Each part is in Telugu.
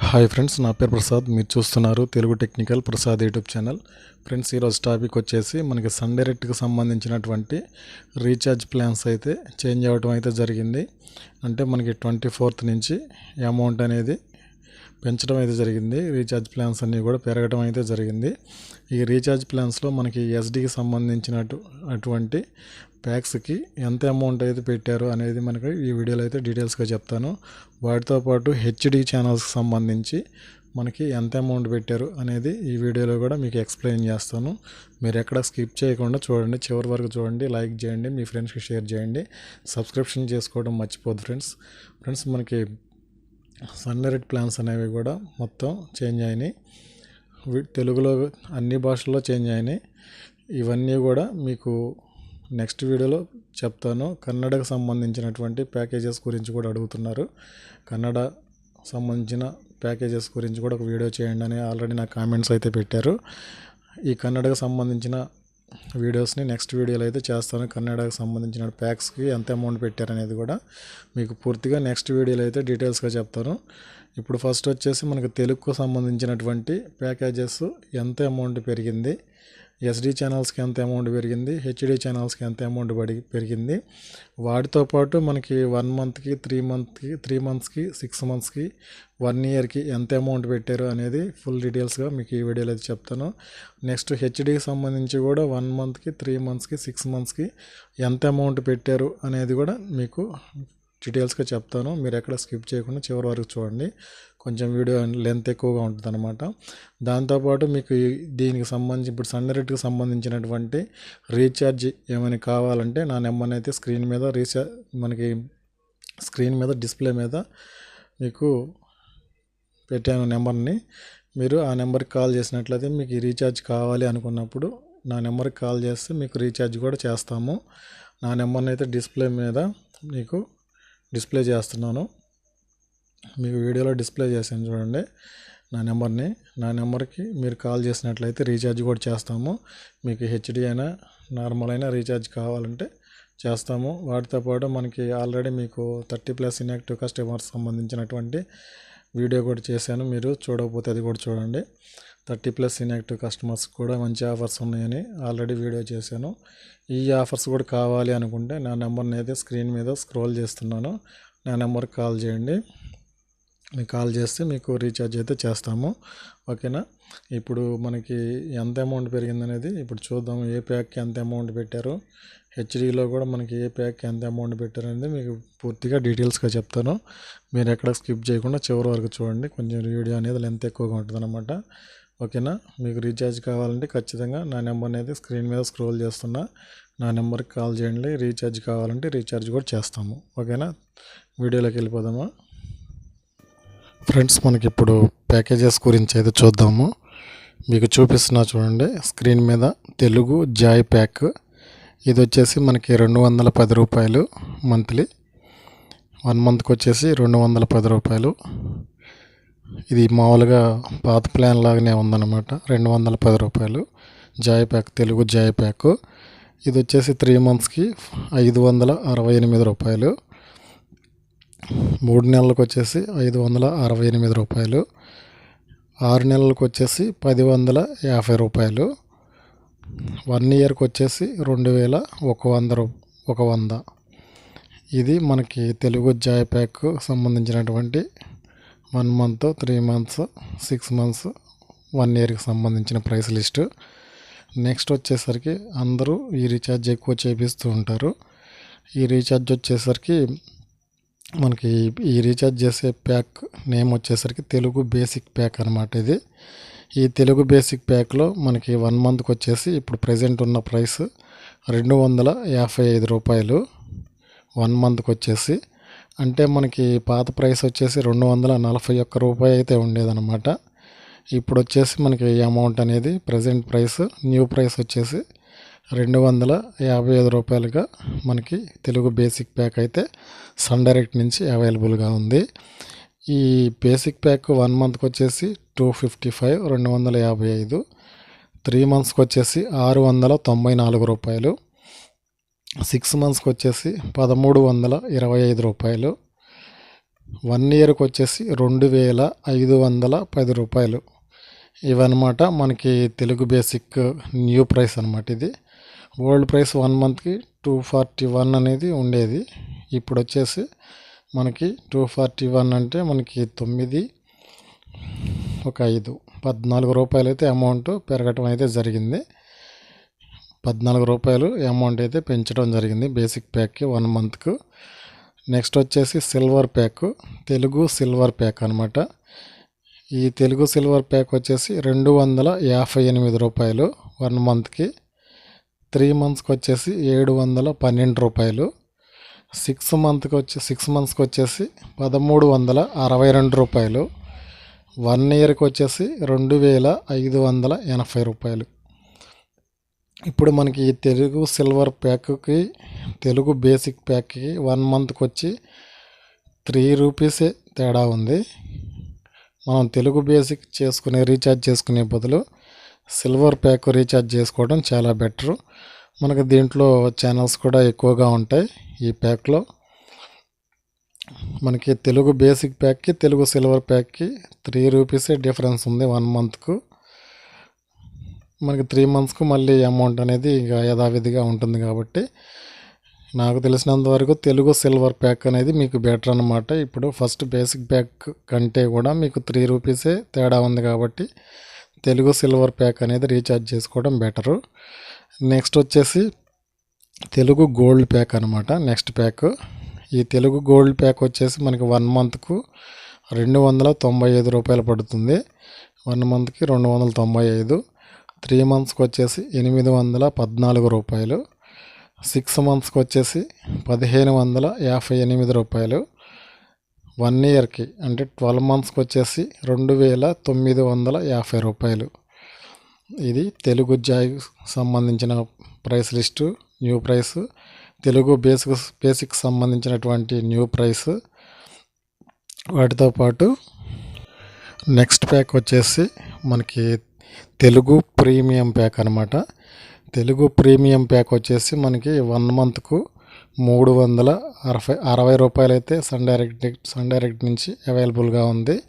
హాయ్ ఫ్రెండ్స్ నా పేరు ప్రసాద్. మీరు చూస్తున్నారు Telugu technical Prasad YouTube channel. Friends ఈరోజు టాపిక్ వచ్చేసి మనకి సన్ డైరెక్ట్కి సంబంధించినటువంటి రీఛార్జ్ ప్లాన్స్ అయితే చేంజ్ అవ్వడం అయితే జరిగింది. అంటే మనకి ట్వంటీ ఫోర్త్ నుంచి అమౌంట్ అనేది పెంచడం అయితే జరిగింది. రీఛార్జ్ ప్లాన్స్ అన్నీ కూడా పెరగడం అయితే జరిగింది. ఈ రీఛార్జ్ ప్లాన్స్లో మనకి ఎస్డికి సంబంధించిన అటువంటి ప్యాక్స్కి ఎంత అమౌంట్ అయితే పెట్టారు అనేది మనకి ఈ వీడియోలో అయితే డీటెయిల్స్గా చెప్తాను. వాటితో పాటు హెచ్డి ఛానల్స్కి సంబంధించి మనకి ఎంత అమౌంట్ పెట్టారు అనేది ఈ వీడియోలో కూడా మీకు ఎక్స్ప్లెయిన్ చేస్తాను. మీరు ఎక్కడ స్కిప్ చేయకుండా చూడండి. చివరి వరకు చూడండి. లైక్ చేయండి. మీ ఫ్రెండ్స్కి షేర్ చేయండి. సబ్స్క్రిప్షన్ చేసుకోవడం మర్చిపోద్దు ఫ్రెండ్స్. ఫ్రెండ్స్ మనకి సన్ ప్లాన్స్ అనేవి కూడా మొత్తం చేంజ్ అయినాయి. తెలుగులో అన్ని భాషల్లో చేంజ్ అయినాయి. ఇవన్నీ కూడా మీకు నెక్స్ట్ వీడియోలో చెప్తాను. కన్నడకు సంబంధించినటువంటి ప్యాకేజెస్ గురించి కూడా అడుగుతున్నారు. కన్నడ సంబంధించిన ప్యాకేజెస్ గురించి కూడా ఒక వీడియో చేయండి అని ఆల్రెడీ నా కామెంట్స్ అయితే పెట్టారు. ఈ కన్నడకు సంబంధించిన వీడియోస్ని నెక్స్ట్ వీడియోలో అయితే చేస్తాను. కన్నడకు సంబంధించిన ప్యాక్స్కి ఎంత అమౌంట్ పెట్టారనేది కూడా మీకు పూర్తిగా నెక్స్ట్ వీడియోలో అయితే డీటెయిల్స్గా చెప్తాను. ఇప్పుడు ఫస్ట్ వచ్చేసి మనకు తెలుగుకు సంబంధించినటువంటి ప్యాకేజెస్ ఎంత అమౌంట్ పెరిగింది ఎస్డి ఛానల్స్కి ఎంత అమౌంట్ పెరిగింది? హెచ్డి ఛానల్స్కి ఎంత అమౌంట్ పడి పెరిగింది? వాటితో పాటు మనకి వన్ మంత్కి త్రీ మంత్కి త్రీ మంత్స్కి సిక్స్ మంత్స్కి వన్ ఇయర్కి ఎంత అమౌంట్ పెట్టారు అనేది ఫుల్ డీటెయిల్స్గా మీకు ఈ వీడియోలో అయితే చెప్తాను. నెక్స్ట్ హెచ్డికి సంబంధించి కూడా వన్ మంత్కి త్రీ మంత్స్కి సిక్స్ మంత్స్కి ఎంత అమౌంట్ పెట్టారు అనేది కూడా మీకు డీటెయిల్స్గా చెప్తాను. మీరు ఎక్కడ స్కిప్ చేయకుండా చివరి వరకు చూడండి. కొంచెం వీడియో లెంత్ ఎక్కువగా ఉంటుంది అనమాట దాంతోపాటు మీకు దీనికి సంబంధించి ఇప్పుడు సన్ డైరెక్ట్కి సంబంధించినటువంటి రీఛార్జ్ ఏమైనా కావాలంటే నా నెంబర్ని అయితే స్క్రీన్ మీద రీఛార్జ్ మనకి స్క్రీన్ మీద డిస్ప్లే మీద మీకు పెట్టాను నెంబర్ని. మీరు ఆ నెంబర్కి కాల్ చేసినట్లయితే మీకు రీఛార్జ్ కావాలి అనుకున్నప్పుడు నా నెంబర్కి కాల్ చేస్తే మీకు రీఛార్జ్ కూడా చేస్తాము. నా నెంబర్ని అయితే డిస్ప్లే మీద మీకు డిస్ప్లే చేస్తున్నాను. మీకు వీడియోలో డిస్ప్లే చేశాను చూడండి. నా నెంబర్ని నా నెంబర్కి మీరు కాల్ చేసినట్లయితే రీఛార్జ్ కూడా చేస్తాము. మీకు హెచ్డి అయినా నార్మల్ అయినా రీఛార్జ్ కావాలంటే చేస్తాము. వాటితో పాటు మనకి ఆల్రెడీ మీకు థర్టీ ప్లస్ ఇన్యాక్టివ్ కస్టమర్స్ సంబంధించినటువంటి వీడియో కూడా చేశాను. మీరు చూడకపోతే అది కూడా చూడండి. థర్టీ ప్లస్ ఇన్యాక్టివ్ కస్టమర్స్ కూడా మంచి ఆఫర్స్ ఉన్నాయని ఆల్రెడీ వీడియో చేశాను. ఈ ఆఫర్స్ కూడా కావాలి అనుకుంటే నా నెంబర్ని అయితే స్క్రీన్ మీద స్క్రోల్ చేస్తున్నాను. నా నెంబర్కి కాల్ చేయండి. మీకు కాల్ చేస్తే మీకు రీఛార్జ్ అయితే చేస్తాము. ఓకేనా? ఇప్పుడు మనకి ఎంత అమౌంట్ పెరిగిందనేది ఇప్పుడు చూద్దాం. ఏ ప్యాక్కి ఎంత అమౌంట్ పెట్టారు? హెచ్డీలో కూడా మనకి ఏ ప్యాక్కి ఎంత అమౌంట్ పెట్టారు అనేది మీకు పూర్తిగా డీటెయిల్స్గా చెప్తాను. మీరు ఎక్కడ స్కిప్ చేయకుండా చివరి వరకు చూడండి. కొంచెం వీడియో అనేది లెంత్ ఎక్కువగా ఉంటుంది ఓకేనా? మీకు రీఛార్జ్ కావాలంటే ఖచ్చితంగా నా నెంబర్ అనేది స్క్రీన్ మీద స్క్రోల్ చేస్తున్నా. నా నెంబర్కి కాల్ చేయండి. రీఛార్జ్ కావాలంటే రీఛార్జ్ కూడా చేస్తాము. ఓకేనా? వీడియోలోకి వెళ్ళిపోదామా? ఫ్రెండ్స్ మనకి ఇప్పుడు ప్యాకేజెస్ గురించి అయితే చూద్దాము. మీకు చూపిస్తున్నా చూడండి స్క్రీన్ మీద తెలుగు జాయ్ ప్యాక్. ఇది వచ్చేసి మనకి రెండు వందల పది రూపాయలు మంత్లీ. వన్ మంత్కి వచ్చేసి రెండు వందల పది రూపాయలు. ఇది మామూలుగా పాత ప్లాన్ లాగానే ఉందన్నమాట. రెండు వందల పది రూపాయలు. Joy pack Telugu joy pack. ఇది వచ్చేసి త్రీ మంత్స్కి ఐదు వందల అరవై ఎనిమిది రూపాయలు. మూడు నెలలకు వచ్చేసి ఐదు వందల అరవై ఎనిమిది రూపాయలు. ఆరు నెలలకు వచ్చేసి పది వందల యాభై రూపాయలు. వన్ ఇయర్కి వచ్చేసి రెండు వేల ఒక వంద రూ ఒక వంద. ఇది మనకి తెలుగు జాయ్ ప్యాక్ సంబంధించినటువంటి one month three months six months one ఇయర్కి సంబంధించిన ప్రైస్ లిస్టు. నెక్స్ట్ వచ్చేసరికి అందరూ ఈ రీఛార్జ్ ఎక్కువ చేపిస్తూ ఉంటారు. ఈ రీఛార్జ్ వచ్చేసరికి మనకి ఈ రీఛార్జ్ చేసే ప్యాక్ నేమ్ వచ్చేసరికి తెలుగు బేసిక్ ప్యాక్ అనమాట ఇది. ఈ తెలుగు బేసిక్ ప్యాక్లో మనకి వన్ మంత్కి వచ్చేసి ఇప్పుడు ప్రజెంట్ ఉన్న ప్రైస్ రెండు వందల యాభై ఐదు రూపాయలు వన్ మంత్కి వచ్చేసి. అంటే మనకి పాత ప్రైస్ వచ్చేసి రెండు వందల నలభై ఒక్క రూపాయి అయితే ఉండేదన్నమాట. ఇప్పుడు వచ్చేసి మనకి అమౌంట్ అనేది ప్రజెంట్ ప్రైస్ న్యూ ప్రైస్ వచ్చేసి రెండు వందల యాభై ఐదు రూపాయలుగా మనకి తెలుగు బేసిక్ ప్యాక్ అయితే సన్ డైరెక్ట్ నుంచి అవైలబుల్గా ఉంది. ఈ బేసిక్ ప్యాక్ వన్ మంత్కి వచ్చేసి టూ ఫిఫ్టీ ఫైవ్ రెండు వందల యాభై ఐదు. త్రీ మంత్స్కి వచ్చేసి ఆరు వందల తొంభై నాలుగు రూపాయలు. సిక్స్ మంత్స్కి వచ్చేసి పదమూడు వందల ఇరవై ఐదు రూపాయలు. వన్ ఇయర్కి వచ్చేసి రెండు వేల ఐదు వందల పది రూపాయలు. ఇవన్నమాట మనకి తెలుగు బేసిక్ న్యూ ప్రైస్ అనమాట ఇది. ఓల్డ్ ప్రైస్ వన్ మంత్కి టూ ఫార్టీ వన్ అనేది ఉండేది. ఇప్పుడు వచ్చేసి మనకి టూ ఫార్టీ వన్ అంటే మనకి తొమ్మిది ఒక ఐదు పద్నాలుగు రూపాయలు అయితే అమౌంట్ పెరగటం అయితే జరిగింది. పద్నాలుగు రూపాయలు అమౌంట్ అయితే పెంచడం జరిగింది బేసిక్ ప్యాక్కి వన్ మంత్కు నెక్స్ట్ వచ్చేసి silver pack Telugu silver pack అనమాట ఈ తెలుగు సిల్వర్ ప్యాక్ వచ్చేసి రెండు వందల యాభై ఎనిమిది రూపాయలు వన్ మంత్కి త్రీ మంత్స్కి వచ్చేసి ఏడు వందల పన్నెండు రూపాయలు. సిక్స్ మంత్కి వచ్చి సిక్స్ మంత్స్కి వచ్చేసి పదమూడు వందల అరవై రెండు రూపాయలు. వన్ ఇయర్కి వచ్చేసి రెండు వేల ఐదు వందల ఎనభై రూపాయలు. ఇప్పుడు మనకి ఈ తెలుగు సిల్వర్ ప్యాక్కి తెలుగు బేసిక్ ప్యాక్కి వన్ మంత్కి వచ్చి త్రీ రూపీసే తేడా ఉంది. మనం తెలుగు బేసిక్ చేసుకునే రీఛార్జ్ చేసుకునే బదులు సిల్వర్ ప్యాక్ రీఛార్జ్ చేసుకోవడం చాలా బెటరు. మనకు దీంట్లో ఛానల్స్ కూడా ఎక్కువగా ఉంటాయి ఈ ప్యాక్లో. మనకి తెలుగు బేసిక్ ప్యాక్కి తెలుగు సిల్వర్ ప్యాక్కి త్రీ రూపీసే డిఫరెన్స్ ఉంది వన్ మంత్కు మనకి త్రీ మంత్స్కు మళ్ళీ అమౌంట్ అనేది ఇక యథావిధిగా ఉంటుంది కాబట్టి నాకు తెలిసినంత వరకు తెలుగు సిల్వర్ ప్యాక్ అనేది మీకు బెటర్ అనమాట ఇప్పుడు ఫస్ట్ బేసిక్ ప్యాక్ కంటే కూడా మీకు త్రీ రూపీసే తేడా ఉంది కాబట్టి తెలుగు సిల్వర్ ప్యాక్ అనేది రీఛార్జ్ చేసుకోవడం బెటరు. నెక్స్ట్ వచ్చేసి తెలుగు గోల్డ్ ప్యాక్ అనమాట నెక్స్ట్ ప్యాక్. ఈ తెలుగు గోల్డ్ ప్యాక్ వచ్చేసి మనకి వన్ మంత్కు రెండు వందల తొంభై ఐదు రూపాయలు పడుతుంది. వన్ మంత్కి రెండు వందల తొంభై ఐదు. త్రీ మంత్స్కి వచ్చేసి ఎనిమిది వందల పద్నాలుగు రూపాయలు. సిక్స్ మంత్స్కి వచ్చేసి పదిహేను వందల యాభై ఎనిమిది రూపాయలు. వన్ ఇయర్కి అంటే ట్వెల్వ్ మంత్స్కి వచ్చేసి రెండు వేల తొమ్మిది వందల యాభై రూపాయలు. ఇది తెలుగు జాయ్ సంబంధించిన price list new price Telugu basic basic సంబంధించినటువంటి న్యూ ప్రైస్. వాటితో పాటు నెక్స్ట్ ప్యాక్ వచ్చేసి మనకి తెలుగు ప్రీమియం ప్యాక్ అనమాట తెలుగు ప్రీమియం ప్యాక్ వచ్చేసి మనకి వన్ మంత్కు మూడు వందల అరవై అరవై రూపాయలు అయితే సన్ డైరెక్ట్ సన్ డైరెక్ట్ నుంచి అవైలబుల్గా ఉంది.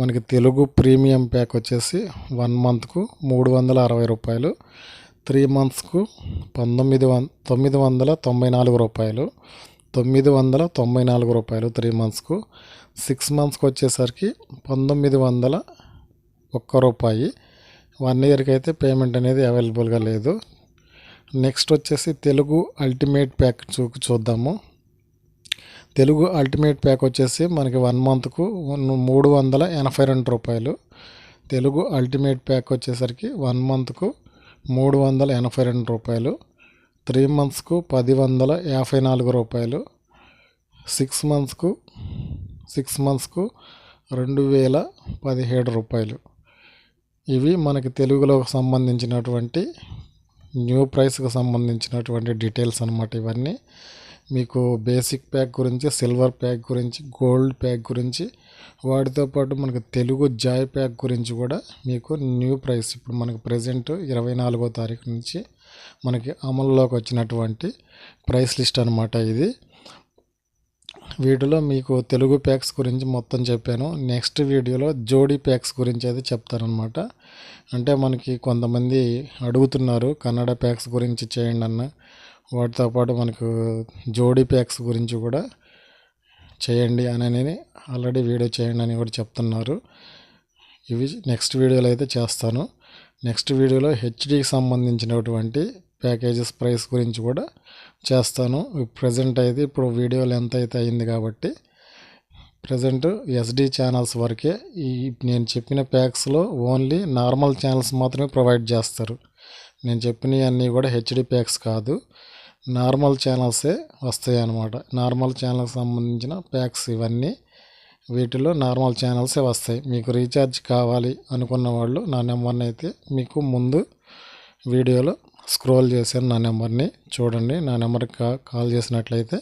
మనకి తెలుగు ప్రీమియం ప్యాక్ వచ్చేసి వన్ మంత్కు మూడు వందల అరవై రూపాయలు త్రీ మంత్స్కు పంతొమ్మిది వం తొమ్మిది వందల తొంభై నాలుగు రూపాయలు తొమ్మిది వందల తొంభై నాలుగు రూపాయలు త్రీ మంత్స్కు సిక్స్ మంత్స్కి వచ్చేసరికి పంతొమ్మిది వందల ఒక్క రూపాయి. వన్ ఇయర్కి అయితే పేమెంట్ అనేది అవైలబుల్గా లేదు. నెక్స్ట్ వచ్చేసి తెలుగు అల్టిమేట్ ప్యాక్ చూ చూద్దాము. తెలుగు అల్టిమేట్ ప్యాక్ వచ్చేసి మనకి వన్ మంత్కు మూడు వందల ఎనభై రెండు రూపాయలు. తెలుగు అల్టిమేట్ ప్యాక్ వచ్చేసరికి వన్ మంత్కు మూడు వందల ఎనభై రెండు రూపాయలు. త్రీ మంత్స్కు పది వందల యాభై నాలుగు రూపాయలు. సిక్స్ మంత్స్కు సిక్స్ మంత్స్కు రెండు వేల పదిహేడు రూపాయలు. ఇవి మనకి తెలుగులో సంబంధించినటువంటి న్యూ ప్రైస్కి సంబంధించినటువంటి డీటెయిల్స్ అనమాట ఇవన్నీ. మీకు బేసిక్ ప్యాక్ గురించి సిల్వర్ ప్యాక్ గురించి గోల్డ్ ప్యాక్ గురించి వాటితో పాటు మనకు తెలుగు జాయ్ ప్యాక్ గురించి కూడా మీకు న్యూ ప్రైస్ ఇప్పుడు మనకు ప్రజెంట్ ఇరవై నాలుగో తారీఖు నుంచి మనకి అమల్లోకి వచ్చినటువంటి ప్రైస్ లిస్ట్ అనమాట ఇది. వీడియోలో మీకు తెలుగు ప్యాక్స్ గురించి మొత్తం చెప్పాను. నెక్స్ట్ వీడియోలో జోడీ ప్యాక్స్ గురించి అయితే చెప్తారనమాట అంటే మనకి కొంతమంది అడుగుతున్నారు కన్నడ ప్యాక్స్ గురించి చేయండి అన్న. వాటితో పాటు మనకు జోడీ ప్యాక్స్ గురించి కూడా చేయండి అని ఆల్రెడీ వీడియో చేయండి అని కూడా చెప్తున్నారు. ఇవి నెక్స్ట్ వీడియోలో అయితే చేస్తాను. నెక్స్ట్ వీడియోలో హెచ్డికి సంబంధించినటువంటి ప్యాకేజెస్ ప్రైస్ గురించి కూడా చేస్తాను. ప్రజెంట్ అయితే ఇప్పుడు వీడియో లెంత్ అయితే అయింది కాబట్టి ప్రజెంట్ ఎస్డి ఛానల్స్ వరకే ఈ నేను చెప్పిన ప్యాక్స్లో ఓన్లీ నార్మల్ ఛానల్స్ మాత్రమే ప్రొవైడ్ చేస్తారు. నేను చెప్పినవి అన్నీ కూడా హెచ్డి ప్యాక్స్ కాదు. నార్మల్ ఛానల్సే వస్తాయి అన్నమాట నార్మల్ ఛానల్కి సంబంధించిన ప్యాక్స్ ఇవన్నీ వీటిలో నార్మల్ ఛానల్సే వస్తాయి. మీకు రీఛార్జ్ కావాలి అనుకున్న వాళ్ళు నా నెంబర్ని అయితే మీకు ముందు వీడియోలో స్క్రోల్ చేశాను నా నెంబర్ని. చూడండి నా నెంబర్కి కాల్ చేసినట్లయితే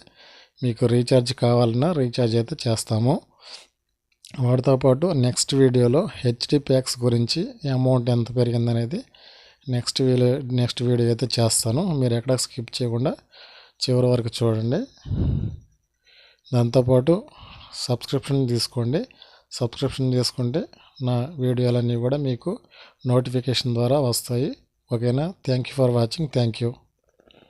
మీకు రీఛార్జ్ కావాలన్నా రీఛార్జ్ అయితే చేస్తాము. వాటితో పాటు నెక్స్ట్ వీడియోలో హెచ్డి ప్యాక్స్ గురించి అమౌంట్ ఎంత పెరిగిందనేది నెక్స్ట్ వీడియో నెక్స్ట్ వీడియో అయితే చేస్తాను. మీరు ఎక్కడ స్కిప్ చేయకుండా చివరి వరకు చూడండి. దాంతోపాటు సబ్స్క్రిప్షన్ తీసుకోండి. సబ్స్క్రిప్షన్ తీసుకుంటే నా వీడియోలన్నీ కూడా మీకు నోటిఫికేషన్ ద్వారా వస్తాయి. ఓకేనా? Thank you for watching thank you